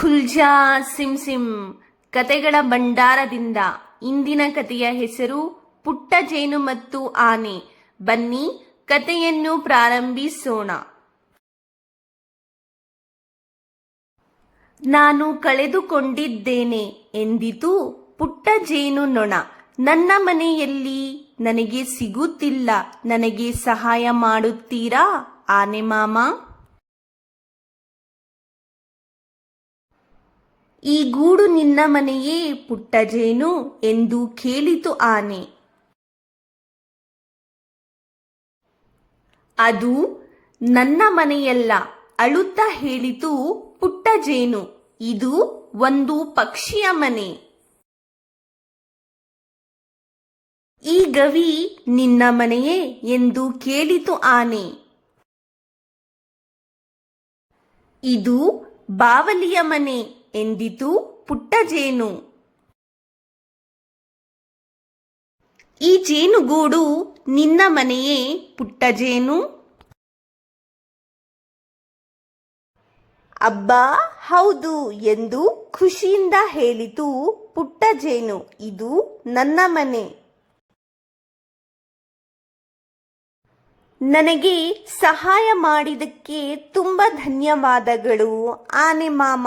ಖುಲ್ಜಾ sim sim ಕತೆಗಳ ಭಂಡಾರದಿಂದ ಇಂದಿನ ಕತೆಯ ಹೆಸರು ಪುಟ್ಟ ಜೇನು ಮತ್ತು ಆನೆ. ಬನ್ನಿ ಕತೆಯನ್ನು ಪ್ರಾರಂಭಿಸೋಣ. ನಾನು ಕಳೆದುಕೊಂಡಿದ್ದೇನೆ ಎಂದಿತು ಪುಟ್ಟ ಜೇನು ನೊಣ. ನನ್ನ ಮನೆಯಲ್ಲಿ ನನಗೆ ಸಿಗುತ್ತಿಲ್ಲ. ನನಗೆ ಸಹಾಯ ಮಾಡುತ್ತೀರಾ, ಆನೆ ಮಾಮ? ಈ ಗೂಡು ನಿನ್ನ ಮನೆಯೇ ಪುಟ್ಟ ಜೇನು ಎಂದು ಕೇಳಿತು ಆನೆ. ಅದು ನನ್ನ ಮನೆಯಲ್ಲ ಅಳುತ್ತಾ ಹೇಳಿತು ಪುಟ್ಟ ಜೇನು ಇದು ಒಂದು ಪಕ್ಷಿಯ ಮನೆ. ಈ ಗವಿ ನಿನ್ನ ಮನೆಯೇ ಎಂದು ಕೇಳಿತು ಆನೆ. ಇದು ಬಾವಲಿಯ ಮನೆ. ಎಂದಿತು ಪುಟ್ಟ ಜೇನು. ಈ ಜೇನುಗೂಡು ನಿನ್ನ ಮನೆಯೇ ಪುಟ್ಟ ಜೇನು? ಅಬ್ಬಾ, ಹೌದು ಎಂದು ಖುಷಿಯಿಂದ ಹೇಳಿತು ಪುಟ್ಟ ಜೇನು, ಇದು ನನ್ನ ಮನೆ. ನನಗೆ ಸಹಾಯ ಮಾಡಿದಕ್ಕೆ ತುಂಬಾ ಧನ್ಯವಾದಗಳು, ಆನೆ ಮಾಮ.